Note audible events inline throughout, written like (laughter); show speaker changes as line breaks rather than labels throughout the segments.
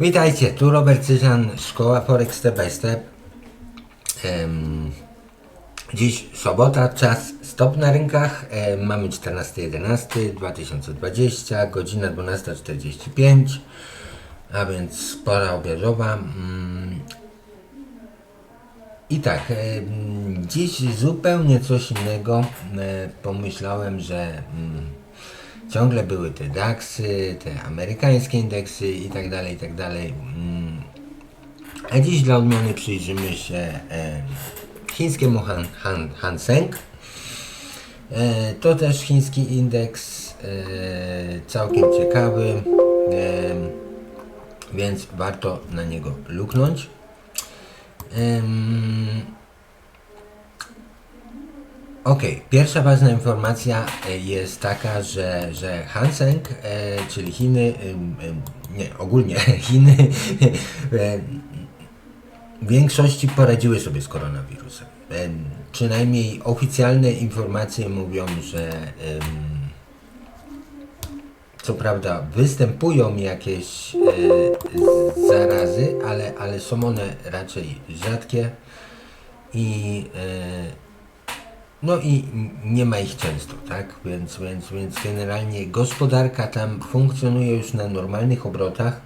Witajcie, tu Robert Cyzan, Szkoła Forex Step by Step. Em, dziś sobota, czas stop na rynkach. Em, mamy 14.11.2020, godzina 12.45, a więc pora obiadowa. Mm, I tak, em, dziś zupełnie coś innego. E, Pomyślałem, że mm, ciągle były te DAXy, te amerykańskie indeksy i tak dalej, i tak dalej. Mm. A dziś dla odmiany przyjrzymy się chińskiemu Han, Han, Hang Seng. E, to też chiński indeks, e, całkiem ciekawy, więc warto na niego luknąć. Okej, pierwsza ważna informacja e, jest taka, że, że Hanseng, e, czyli Chiny, nie, ogólnie (laughs) Chiny, e, w większości poradziły sobie z koronawirusem. Przynajmniej oficjalne informacje mówią, że co prawda występują jakieś zarazy, ale, ale są one raczej rzadkie i no i nie ma ich często, tak? Więc, więc, więc generalnie gospodarka tam funkcjonuje już na normalnych obrotach.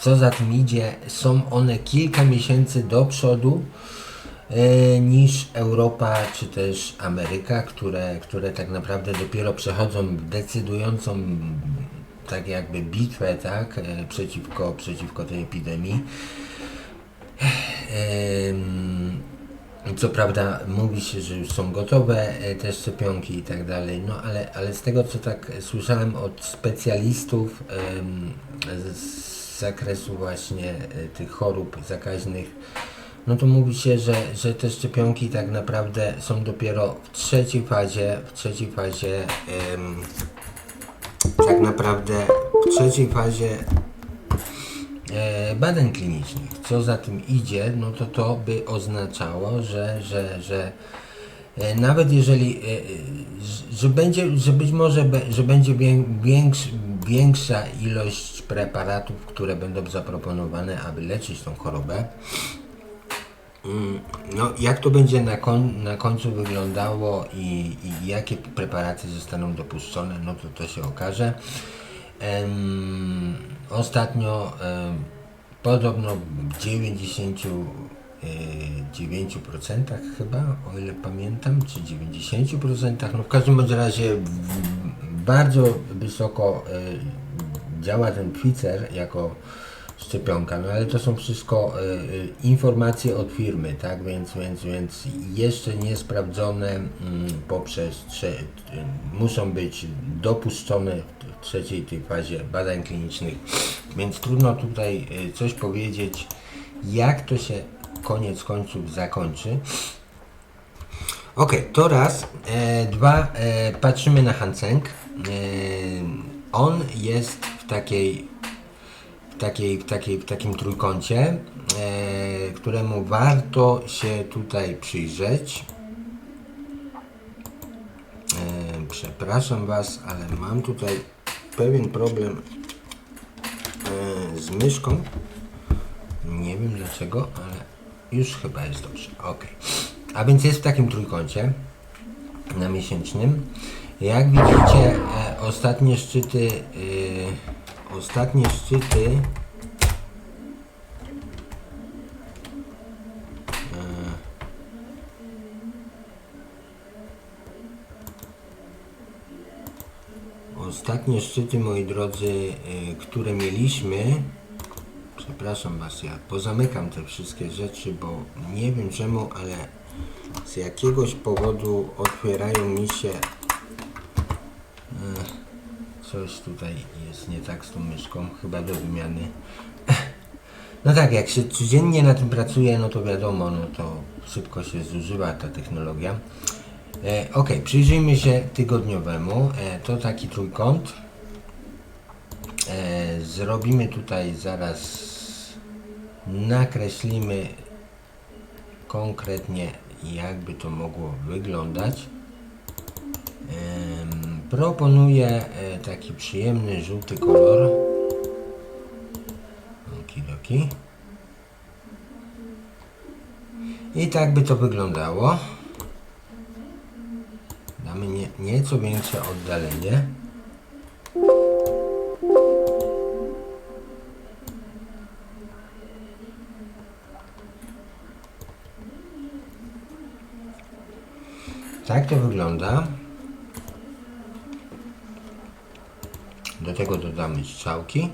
Co za tym idzie, są one kilka miesięcy do przodu e, niż Europa czy też Ameryka, które, które tak naprawdę dopiero przechodzą decydującą tak jakby bitwę, tak? E, przeciwko, przeciwko tej epidemii. Em, co prawda mówi się, że już są gotowe e, te szczepionki i tak dalej, no ale, ale z tego co tak słyszałem od specjalistów z, zakresu właśnie e, tych chorób zakaźnych, no to mówi się, że, że te szczepionki tak naprawdę są dopiero w trzeciej fazie, w trzeciej fazie tak naprawdę w trzeciej fazie badań klinicznych. Co za tym idzie, no to to by oznaczało, że, że, że e, nawet jeżeli, e, e, że- będzie, że być może, że będzie wię- większ, większa ilość preparatów, które będą zaproponowane, aby leczyć tą chorobę, Mm, No, jak to będzie na, koń, na końcu wyglądało i, i jakie preparaty zostaną dopuszczone, no to to się okaże. Em, ostatnio em, podobno w 99% chyba, o ile pamiętam, czy 90%, no w każdym razie w- bardzo wysoko e, działa ten Pfizer jako szczepionka, no ale to są wszystko e, e, informacje od firmy, tak, więc, więc, więc jeszcze nie sprawdzone mm, poprzez, e, muszą być dopuszczone trzeciej tej fazie badań klinicznych, więc trudno tutaj e, coś powiedzieć, jak to się koniec końców zakończy. Ok, to raz. E, dwa, e, patrzymy na Hanseng. E, on jest w takiej, w takiej, w takiej, w takim trójkącie, e, któremu warto się tutaj przyjrzeć. E, przepraszam Was, ale mam tutaj pewien problem e, z myszką. Nie wiem dlaczego, ale już chyba jest dobrze. Ok. A więc jest w takim trójkącie na miesięcznym. Jak widzicie, e, ostatnie szczyty, e, ostatnie szczyty e, Ostatnie szczyty, moi drodzy, e, które mieliśmy, przepraszam Was, ja pozamykam te wszystkie rzeczy, bo nie wiem czemu, ale z jakiegoś powodu otwierają mi się. e, Coś tutaj jest nie tak z tą myszką, chyba do wymiany. (laughs) No tak, jak się codziennie na tym pracuje, no to wiadomo, no to szybko się zużywa ta technologia. E, ok, przyjrzyjmy się tygodniowemu. E, to taki trójkąt. E, zrobimy tutaj zaraz, nakreślimy konkretnie jakby to mogło wyglądać. Proponuję taki przyjemny żółty kolor. stawki. I tak by to wyglądało. Nieco większe oddalenie. Tak to wygląda. Do tego dodamy strzałki.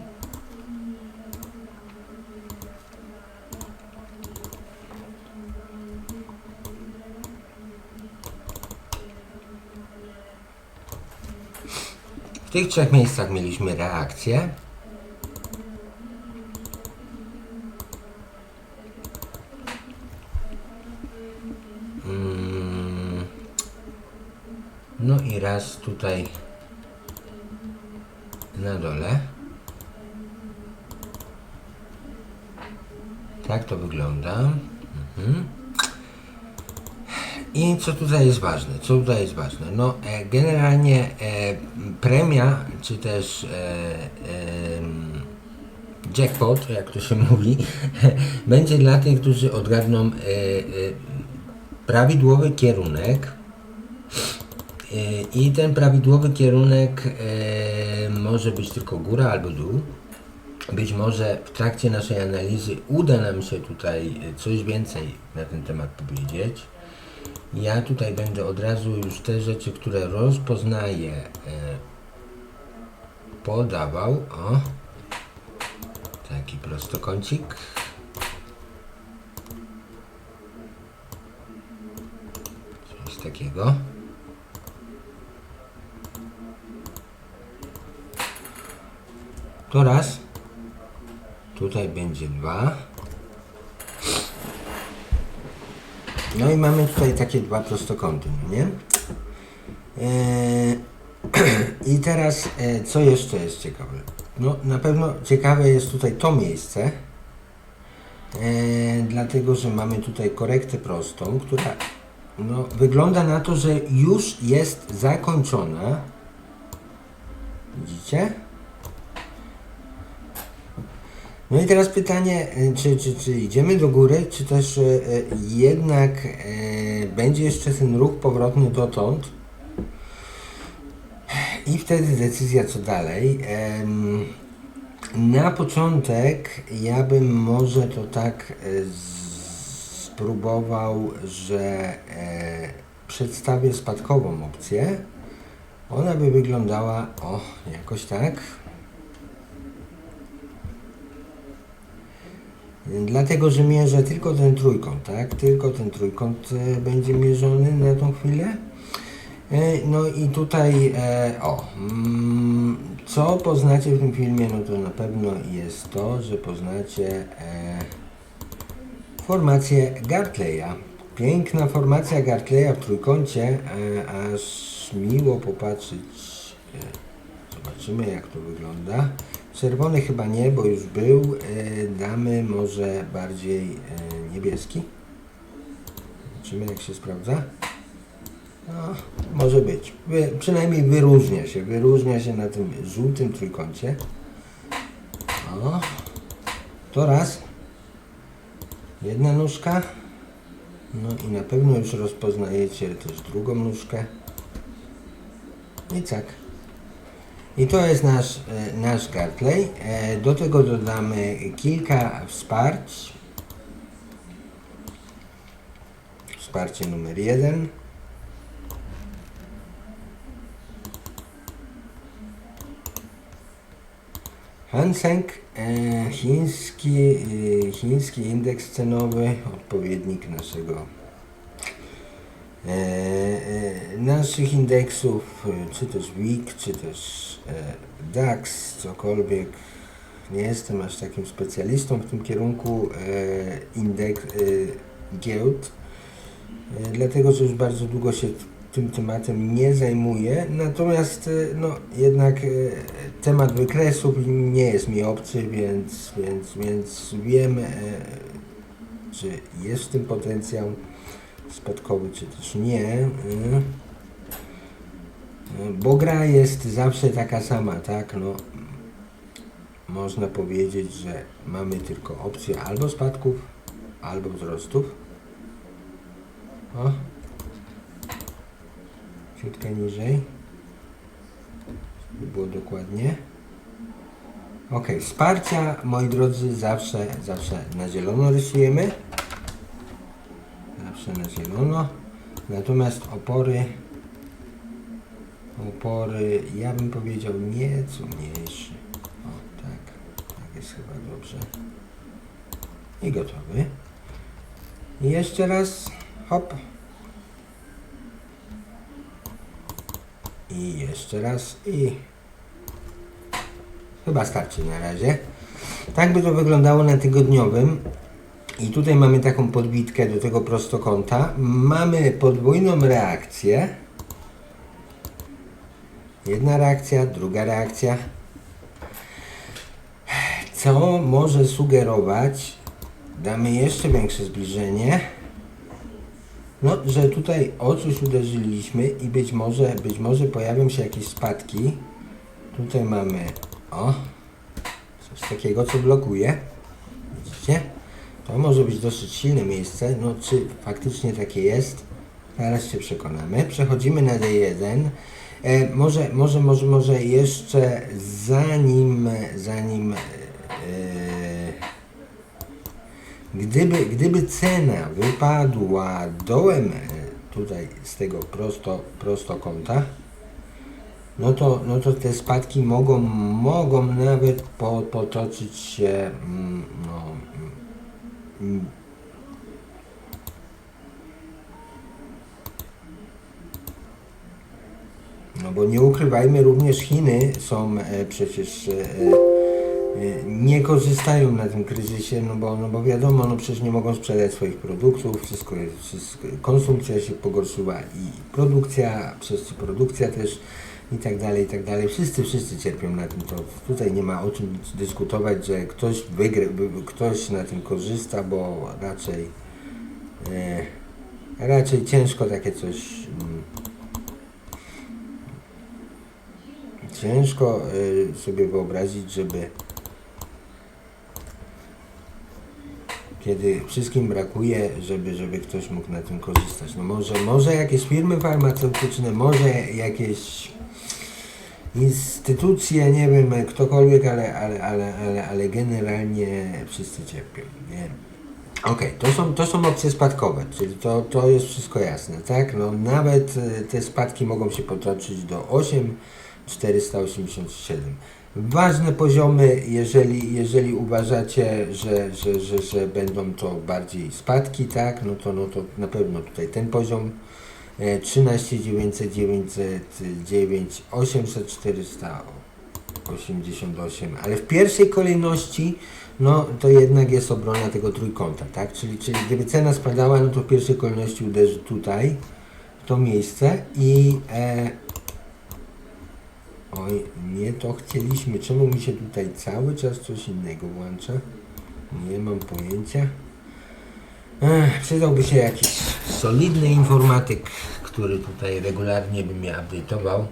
W tych trzech miejscach mieliśmy reakcję. Mm. No i raz tutaj na dole. Tak to wygląda. Mhm. I co tutaj jest ważne? Co tutaj jest ważne? No, e, generalnie e, premia, czy też e, em, jackpot, jak to się mówi, (laughs) będzie dla tych, którzy odgadną e, e, prawidłowy kierunek. E, I ten prawidłowy kierunek e, może być tylko góra albo dół. Być może w trakcie naszej analizy uda nam się tutaj e, coś więcej na ten temat powiedzieć. Ja tutaj będę od razu już te rzeczy, które rozpoznaję, e, podawał. O, taki prostokącik. Coś takiego. To raz. Tutaj będzie dwa. No i mamy tutaj takie dwa prostokąty, no nie? Eee, (clears throat) I teraz, e, co jeszcze jest ciekawe? No, na pewno ciekawe jest tutaj to miejsce, e, dlatego że mamy tutaj korektę prostą, która no, wygląda na to, że już jest zakończona. Widzicie? No i teraz pytanie, e, czy, czy, czy idziemy do góry, czy też e, e, jednak będzie jeszcze ten ruch powrotny dotąd i wtedy decyzja co dalej. Na początek ja bym może to tak spróbował, że przedstawię spadkową opcję. Ona by wyglądała o jakoś tak. Dlatego, że mierzę tylko ten trójkąt, tak? Tylko ten trójkąt e, będzie mierzony na tą chwilę. E, no i tutaj, e, o, mm, co poznacie w tym filmie, no to na pewno jest to, że poznacie formację Gartleya. Piękna formacja Gartleya w trójkącie, aż miło popatrzeć. Zobaczymy jak to wygląda. Czerwony chyba nie, bo już był. E, damy może bardziej e, niebieski. Zobaczymy jak się sprawdza. No, może być. Wy, przynajmniej wyróżnia się. Wyróżnia się na tym żółtym trójkącie. O, to raz. Jedna nóżka. No i na pewno już rozpoznajecie też drugą nóżkę. I tak. I to jest nasz, e, nasz Gartley. E, Do tego dodamy kilka wsparć. Wsparcie numer jeden. Hang e, chiński, chiński indeks cenowy, odpowiednik naszego naszych indeksów, e, czy też WIG, czy też e, DAX, cokolwiek. Nie jestem aż takim specjalistą w tym kierunku e, indeks, e, giełd, e, dlatego że już bardzo długo się tym tematem nie zajmuję. Natomiast e, no, jednak e, temat wykresów nie jest mi obcy, więc, więc, więc wiem, e, czy jest w tym potencjał spadkowy, czy też nie. y. Bo gra jest zawsze taka sama, tak? No, można powiedzieć, że mamy tylko opcję albo spadków, albo wzrostów. O. Ciutkę niżej. By było dokładnie. Ok, wsparcia, moi drodzy, zawsze, zawsze na zielono rysujemy. Na zielono. Natomiast opory, opory, ja bym powiedział nieco mniejszy. O, tak, tak jest chyba dobrze. I gotowy. I jeszcze raz, hop. I jeszcze raz, i chyba starczy na razie. Tak by to wyglądało na tygodniowym. I tutaj mamy taką podbitkę do tego prostokąta. Mamy podwójną reakcję. Jedna reakcja, druga reakcja. Co może sugerować, damy jeszcze większe zbliżenie, no, że tutaj o coś uderzyliśmy i być może, być może pojawią się jakieś spadki. Tutaj mamy, o, coś takiego, co blokuje. To może być dosyć silne miejsce. No, czy faktycznie takie jest? Zaraz się przekonamy. Przechodzimy na D1. E, może, może, może, może jeszcze zanim, zanim e, gdyby, gdyby cena wypadła dołem e, tutaj z tego prosto, prostokąta, no to, no to te spadki mogą, mogą nawet po, potoczyć się mm, no, No bo nie ukrywajmy, również Chiny są e, przecież e, e, nie korzystają na tym kryzysie, no bo, no bo wiadomo, no przecież nie mogą sprzedać swoich produktów, wszystko jest, wszystko, konsumpcja się pogorszyła i produkcja, przez co produkcja też i tak dalej, i tak dalej. Wszyscy, wszyscy cierpią na tym, to tutaj nie ma o czym dyskutować, że ktoś wygra, ktoś na tym korzysta, bo raczej e, raczej ciężko takie coś mm, ciężko y, sobie wyobrazić, żeby kiedy wszystkim brakuje, żeby, żeby ktoś mógł na tym korzystać. No może, może jakieś firmy farmaceutyczne, może jakieś instytucje, nie wiem, ktokolwiek, ale, ale, ale, ale, ale generalnie wszyscy cierpią. Nie? Okej, to, są, to są opcje spadkowe, czyli to, to jest wszystko jasne, tak? No, nawet y, te spadki mogą się potoczyć do 8, 487. Ważne poziomy, jeżeli, jeżeli uważacie, że, że, że, że będą to bardziej spadki, tak, no to, no to na pewno tutaj ten poziom e, 13 900 909 800 488, ale w pierwszej kolejności no to jednak jest obrona tego trójkąta, tak, czyli, czyli gdyby cena spadała, no to w pierwszej kolejności uderzy tutaj, w to miejsce i e, Oj, nie to chcieliśmy. Czemu mi się tutaj cały czas coś innego włącza? Nie mam pojęcia. Ech, przydałby się jakiś solidny informatyk, który tutaj regularnie by mnie update'ował.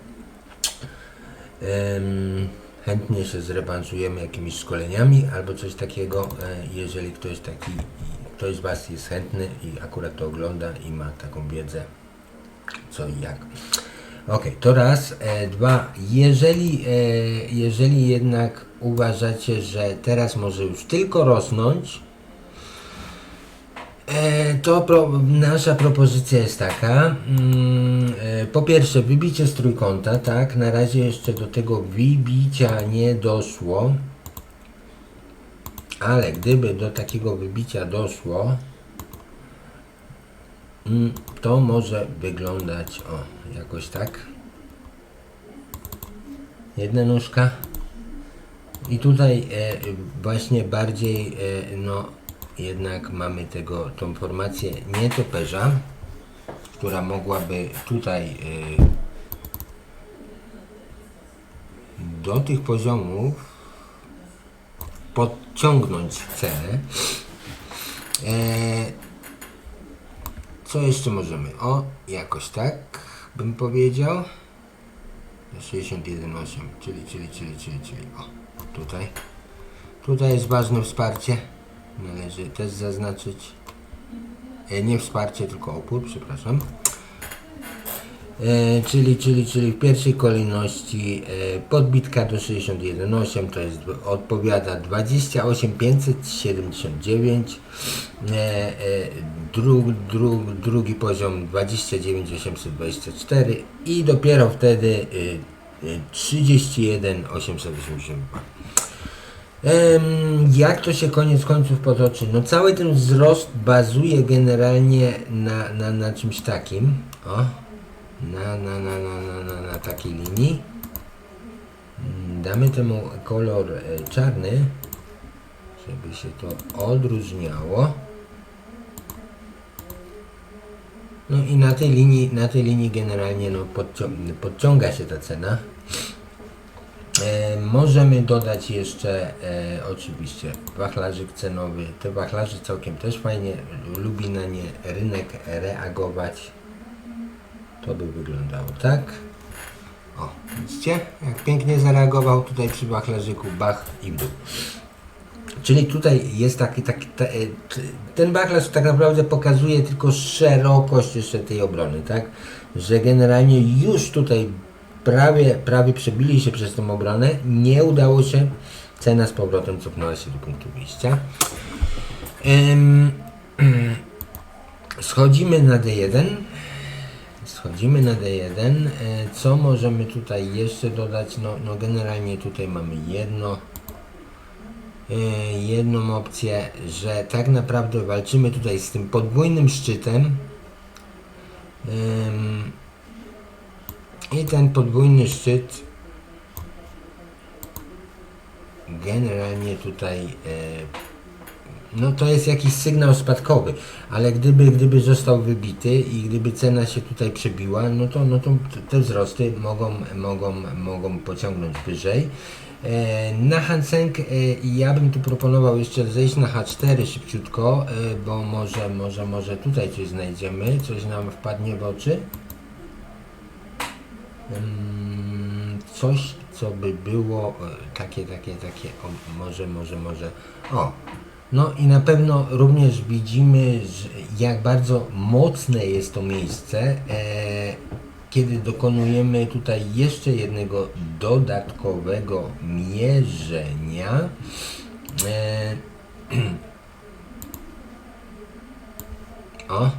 Chętnie się zrewanżujemy jakimiś szkoleniami albo coś takiego, e, jeżeli ktoś taki, ktoś z Was jest chętny i akurat to ogląda i ma taką wiedzę, co i jak. Ok, to raz. E, dwa, jeżeli, e, jeżeli jednak uważacie, że teraz może już tylko rosnąć, to pro, nasza propozycja jest taka. Mm, e, po pierwsze, wybicie z trójkąta, tak? Na razie jeszcze do tego wybicia nie doszło. Ale gdyby do takiego wybicia doszło, Mm, To może wyglądać o jakoś tak. Jedna nóżka. I tutaj e, właśnie bardziej e, no jednak mamy tego tą formację nietoperza, która mogłaby tutaj e, do tych poziomów podciągnąć cenę. E, co jeszcze możemy? O, jakoś tak bym powiedział. 61,8, czyli, czyli, czyli, czyli, czyli, o, tutaj. Tutaj jest ważne wsparcie. Należy też zaznaczyć. E, Nie wsparcie, tylko opór, przepraszam. E, czyli, czyli, czyli w pierwszej kolejności e, podbitka do 61,8 to jest odpowiada 28579 e, e, dru, dru, drugi poziom 29824 i dopiero wtedy e, e, 31882 Em, Jak to się koniec końców potoczy? No cały ten wzrost bazuje generalnie na, na, na czymś takim. O, na, na, na, na, na, na, na takiej linii. Mm, Damy temu kolor e, czarny, żeby się to odróżniało. No i na tej linii, na tej linii generalnie no, podcią- podciąga się ta cena. E, możemy dodać jeszcze e, oczywiście wachlarzyk cenowy. Te wachlarze całkiem też fajnie, lubi na nie rynek reagować. To by wyglądało tak. O, widzicie? Jak pięknie zareagował tutaj przy wachlarzyku, bach i dół. Czyli tutaj jest taki, taki e, ten wachlarz tak naprawdę pokazuje tylko szerokość jeszcze tej obrony, tak? Że generalnie już tutaj prawie, prawie przebili się przez tą obronę, nie udało się, cena z powrotem cofnęła się do punktu wyjścia. Ym, (clears throat) schodzimy na D1. Schodzimy na D1. E, Co możemy tutaj jeszcze dodać? No, no generalnie tutaj mamy jedno e, jedną opcję, że tak naprawdę walczymy tutaj z tym podwójnym szczytem. Ym, I ten podwójny szczyt generalnie tutaj e, no to jest jakiś sygnał spadkowy, ale gdyby, gdyby został wybity i gdyby cena się tutaj przebiła, no to, no to te wzrosty mogą, mogą, mogą pociągnąć wyżej. E, Na Hansenk e, ja bym tu proponował jeszcze zejść na H4 szybciutko, bo może, może, może tutaj coś znajdziemy, coś nam wpadnie w oczy. Coś, co by było e, takie, takie, takie, o, może, może, może, o, no i na pewno również widzimy, jak bardzo mocne jest to miejsce, e, kiedy dokonujemy tutaj jeszcze jednego dodatkowego mierzenia. E, (clears throat) o,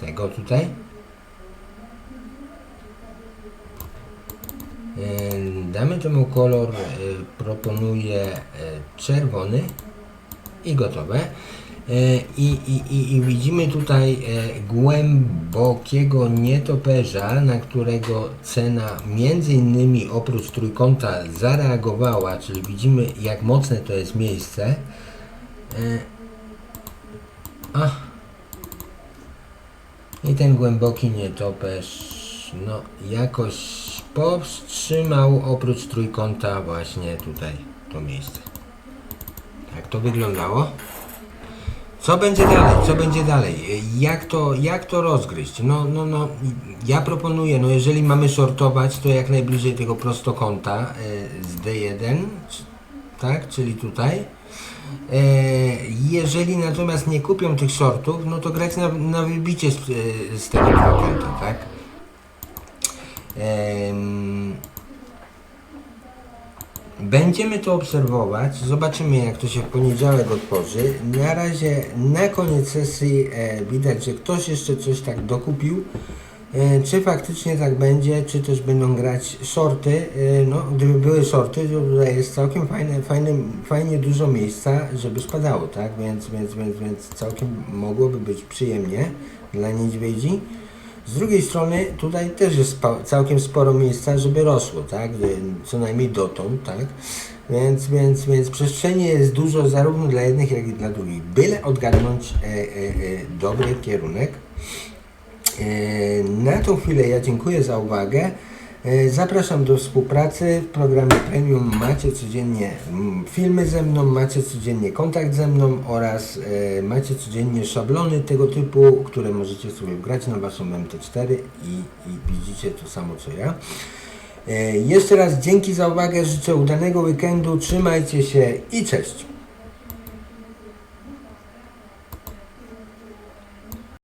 tego tutaj. Damy temu kolor, e, proponuję e, czerwony i gotowe. E, I, i, i, widzimy tutaj głębokiego nietoperza, na którego cena między innymi oprócz trójkąta zareagowała, czyli widzimy jak mocne to jest miejsce. A. I ten głęboki nietoperz no jakoś powstrzymał oprócz trójkąta właśnie tutaj to miejsce. Jak to wyglądało? Co będzie dalej? Co będzie dalej? Jak to, jak to rozgryźć? No, no, no, ja proponuję, no jeżeli mamy sortować, to jak najbliżej tego prostokąta e, z D1, c- tak, czyli tutaj. E, jeżeli natomiast nie kupią tych shortów, no to grać na, na wybicie z, e, z tego trójkąta, tak? Em, Będziemy to obserwować, zobaczymy jak to się w poniedziałek otworzy. Na razie na koniec sesji e, widać, że ktoś jeszcze coś tak dokupił. E, czy faktycznie tak będzie, czy też będą grać shorty. E, no, gdyby były shorty, to tutaj jest całkiem fajne, fajne, fajnie dużo miejsca, żeby spadało, tak? Więc, więc, więc, więc całkiem mogłoby być przyjemnie dla niedźwiedzi. Z drugiej strony tutaj też jest całkiem sporo miejsca, żeby rosło, tak? Co najmniej dotąd, tak? Więc, więc, więc przestrzeni jest dużo zarówno dla jednych, jak i dla drugich. Byle odgadnąć e, e, e, dobry kierunek. E, Na tą chwilę ja dziękuję za uwagę. E, Zapraszam do współpracy. W programie Premium macie codziennie mm, filmy ze mną, macie codziennie kontakt ze mną oraz e, macie codziennie szablony tego typu, które możecie sobie wgrać na Waszą MT4 i, i widzicie to samo co ja. E, Jeszcze raz dzięki za uwagę, życzę udanego weekendu, trzymajcie się i cześć!